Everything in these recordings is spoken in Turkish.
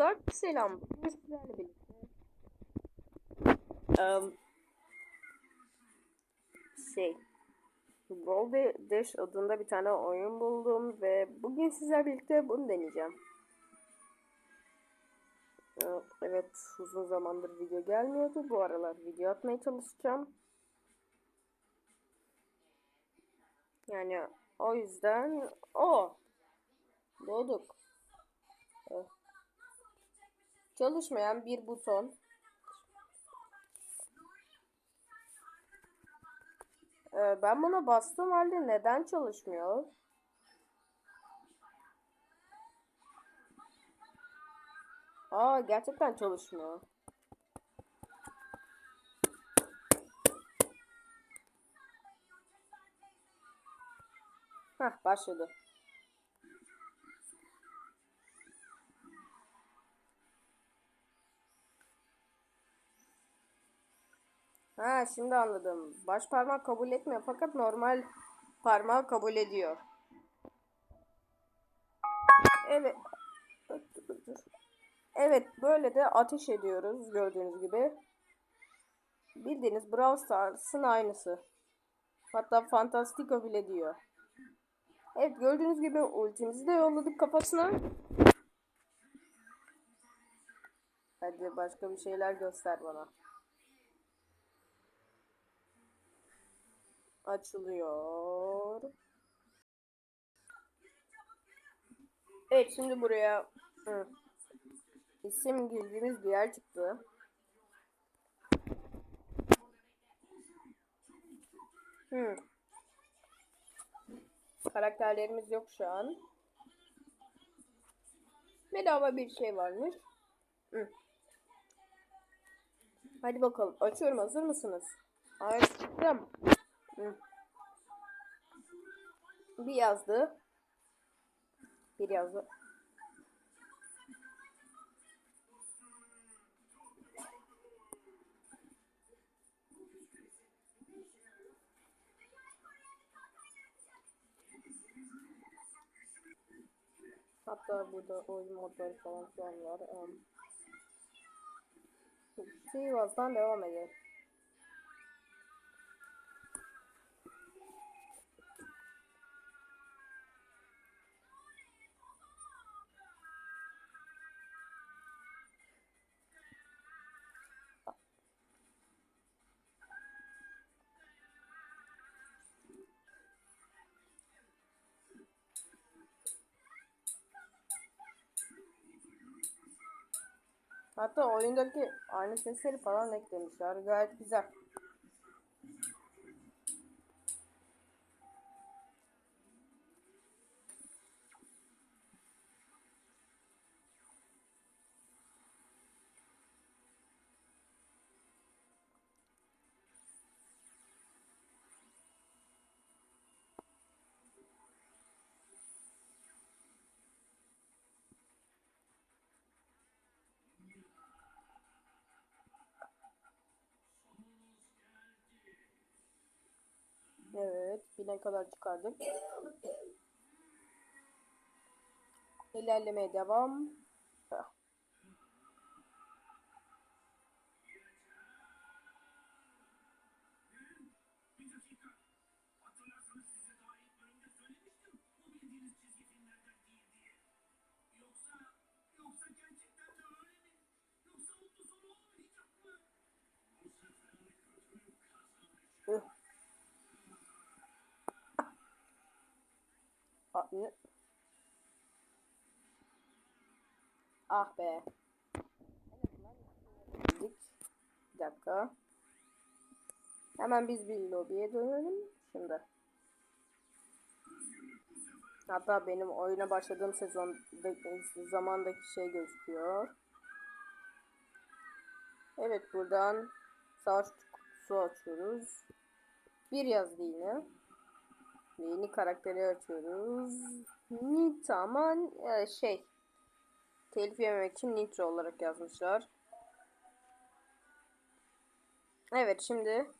Arkadaşlar selam. Bugün sizlerle birlikte em, şey Brawl Dash adında bir tane oyun buldum ve bugün sizlerle birlikte bunu deneyeceğim. Evet uzun zamandır video gelmiyordu. Bu aralar video atmaya çalışacağım. Yani o yüzden o doğduk. Evet. Çalışmayan bir buton. Ee, ben buna bastığım halde neden çalışmıyor? Aa gerçekten çalışmıyor. Hah başladı. Ha şimdi anladım. Baş parmak kabul etmiyor fakat normal parmağı kabul ediyor. Evet. Evet böyle de ateş ediyoruz gördüğünüz gibi. Bildiğiniz Brawl Stars'ın aynısı. Hatta Fantastico bile diyor. Evet gördüğünüz gibi ultimizi de yolladık kafasına. Hadi başka bir şeyler göster bana. Açılıyor. Evet şimdi buraya hı, isim girdiğimiz bir yer çıktı. Hı. Karakterlerimiz yok şu an. Bedava bir şey varmış. Hı. Hadi bakalım. Açıyorum. Hazır mısınız? Açtım. Hı. Bir yazdı. Bir yazdı. Hatta burada oyun modları falan filan var. Um, Sivas'tan devam edelim. Hatta oyundaki aynı sesleri falan eklemişler. Gayet güzel. Evet. Bine kadar çıkardık. İlerlemeye devam. Ne? Ah be. Bir dakika. Hemen biz bir lobiye dönelim. Şimdi. Hatta benim oyuna başladığım sezondaki zamandaki şey gözüküyor. Evet buradan savaş kutusu açıyoruz. Bir yazdı yine. Yeni karakteri açıyoruz. Nitaman e, şey telif yememek için Nitro olarak yazmışlar. Evet şimdi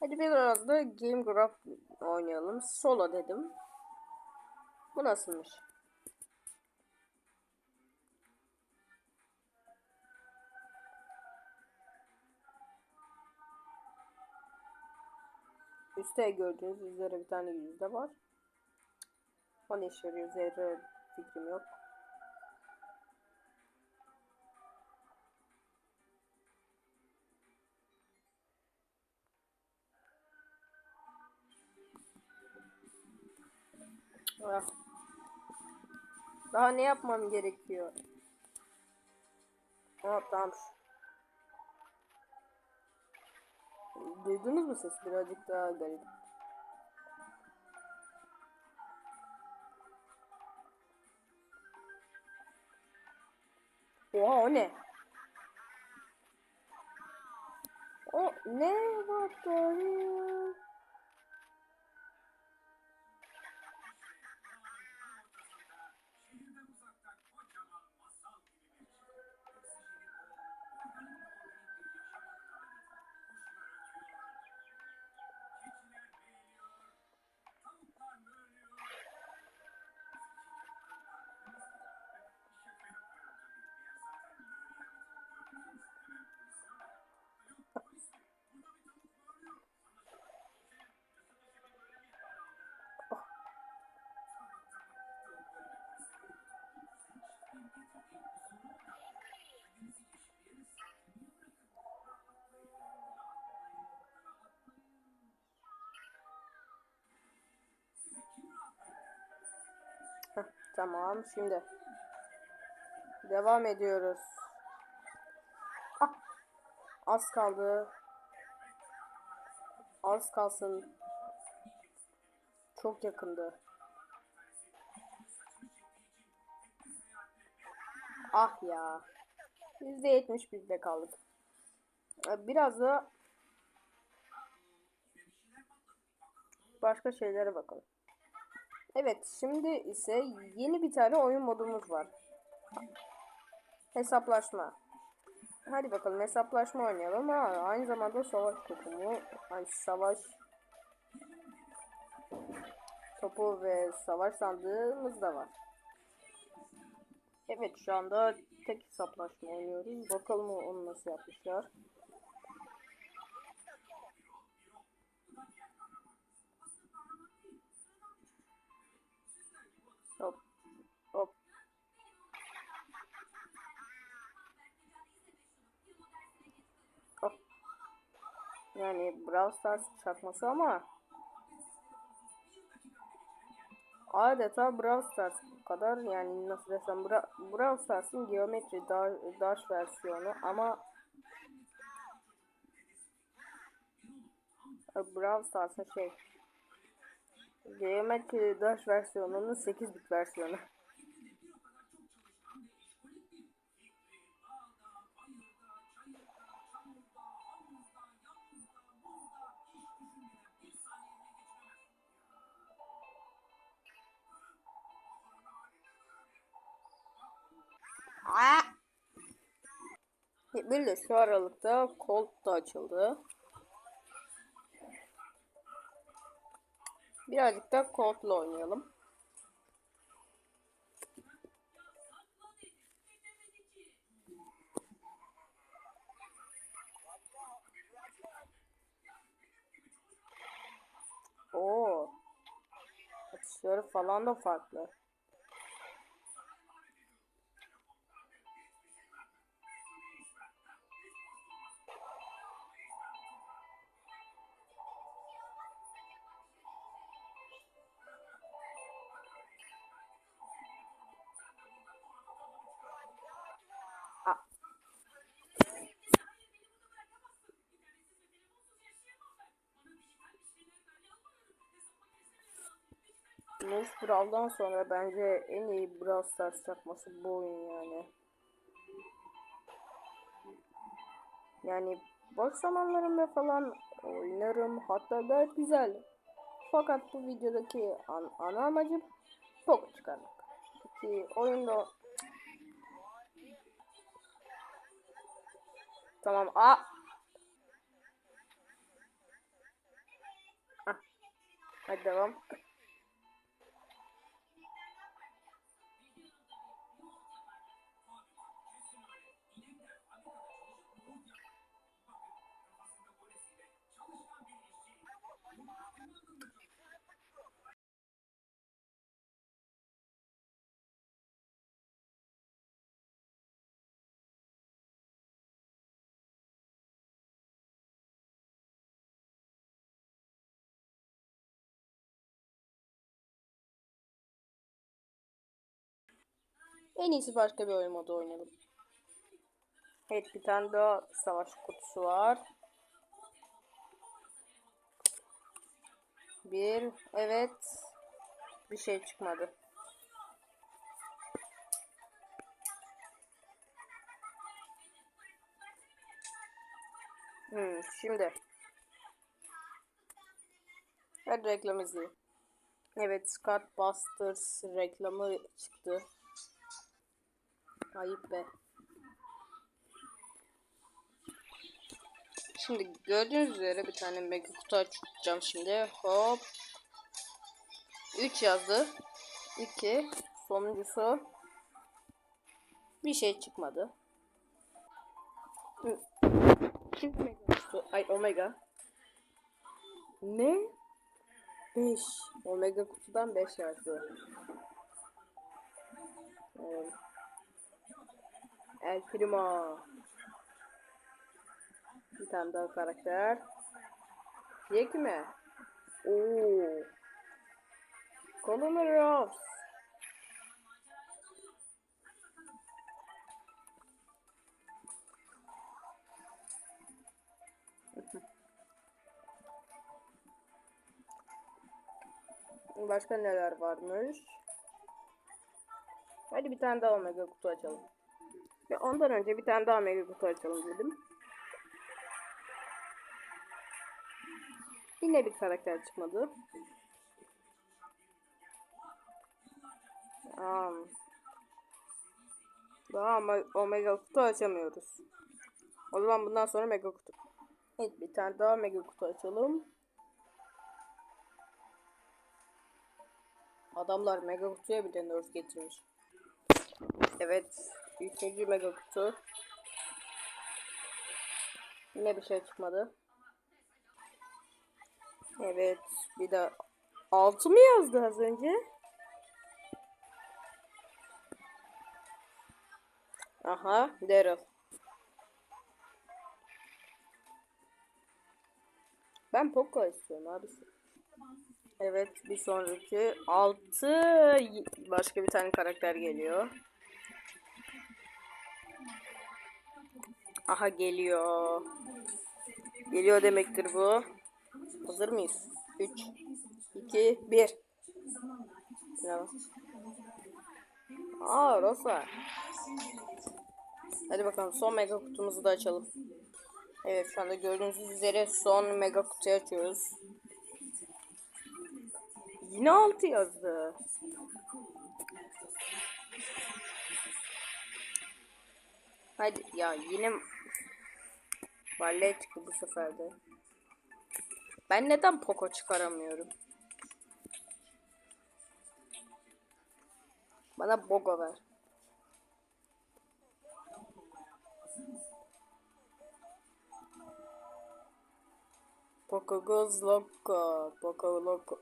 hadi biraz da Game Graph oynayalım. Solo dedim. Bu nasılmış? Üste gördüğünüz üzere bir tane yüzde var. O ne işe yarıyor zerre fikrim yok. Ah. Daha ne yapmam gerekiyor? Ha, tamam. Duydunuz mu ses? Birazcık daha garip. Oha o ne? O ne? What tamam şimdi devam ediyoruz. Ah, az kaldı. Az kalsın. Çok yakındı. Ah ya. %71'de kaldık. Ee, Biraz da başka şeylere bakalım. Evet, şimdi ise yeni bir tane oyun modumuz var. Hesaplaşma. Hadi bakalım hesaplaşma oynayalım ama aynı zamanda savaş topu mu? Hani savaş topu ve savaş sandığımız da var. Evet şu anda tek hesaplaşma oynuyoruz. Bakalım onu nasıl yapmışlar. Hop hop. Hop. Yani Brawl Stars çakması ama adeta Brawl Stars kadar yani nasıl desem Bra Brawl Stars'ın geometri da- dash versiyonu ama Brawl Stars'ın şey Geometri Dash versiyonunun 8 bit versiyonu. Bir de şu aralıkta Colt da açıldı. Birazcık da Colt'la oynayalım. Oo. Atışları falan da farklı. Nuz Brawl'dan sonra bence en iyi Brawl Stars çakması bu oyun yani. Yani boş zamanlarımda falan oynarım. Hatta gayet güzel. Fakat bu videodaki an ana amacım Poco çıkarmak. Ki oyunda Tamam. A. Ah. Hadi devam. En iyisi başka bir oyun modu oynayalım. Evet bir tane daha savaş kutusu var. Bir. Evet. Bir şey çıkmadı. Hmm, şimdi. Hadi reklam izleyelim. Evet, Scott Busters reklamı çıktı. Ayıp be. Şimdi gördüğünüz üzere bir tane mega kutu açacağım şimdi. Hop. 3 yazdı. 2. Sonuncusu. Bir şey çıkmadı. Çift mega kutu. Ay omega. Ne? 5. Omega kutudan 5 yazdı. Evet. El Primo. Bir tane daha karakter. Yek mi? Oo. Colonel Ross. Başka neler varmış? Hadi bir tane daha omega kutu açalım. Ve ondan önce bir tane daha mega kutu açalım dedim. Yine bir karakter çıkmadı. Um, daha ama omega kutu açamıyoruz. O zaman bundan sonra mega kutu. Evet bir tane daha mega kutu açalım. Adamlar mega kutuya bile nerf getirmiş. Evet. Üçüncü mega kutu. Yine bir şey çıkmadı. Evet. Bir de 6 mı yazdı az önce? Aha. Daryl. Ben Poco istiyorum abisi. Evet bir sonraki 6 başka bir tane karakter geliyor. Aha geliyor. Geliyor demektir bu. Hazır mıyız? 3 2 1 Tamam. Aa Rosa. Hadi bakalım son mega kutumuzu da açalım. Evet şu anda gördüğünüz üzere son mega kutuyu açıyoruz. Yine 6 yazdı. Hadi ya yine Vallahi çıktı bu sefer de. Ben neden Poco çıkaramıyorum? Bana Bogo ver. Poco goes loco. Poco loco.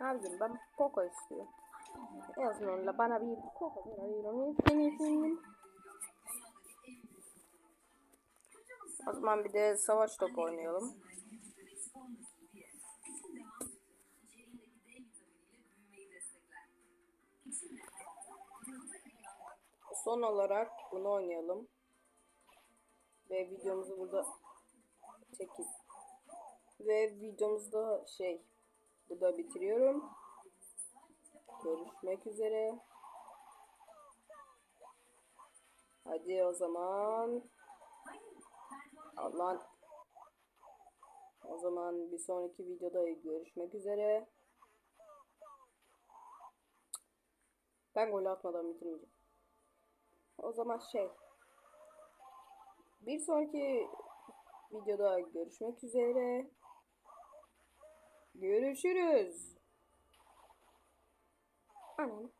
Abicim ben Poco istiyorum. Yazın bana bir Poco verebilirim. Senin için. O zaman bir de savaş topu oynayalım. Son olarak bunu oynayalım. Ve videomuzu burada çekip ve videomuzda şey burada bitiriyorum. Görüşmek üzere. Hadi o zaman. Allah'ın o zaman bir sonraki videoda görüşmek üzere. Ben gol atmadan bitirmeyeceğim. O zaman şey. Bir sonraki videoda görüşmek üzere. Görüşürüz. banana.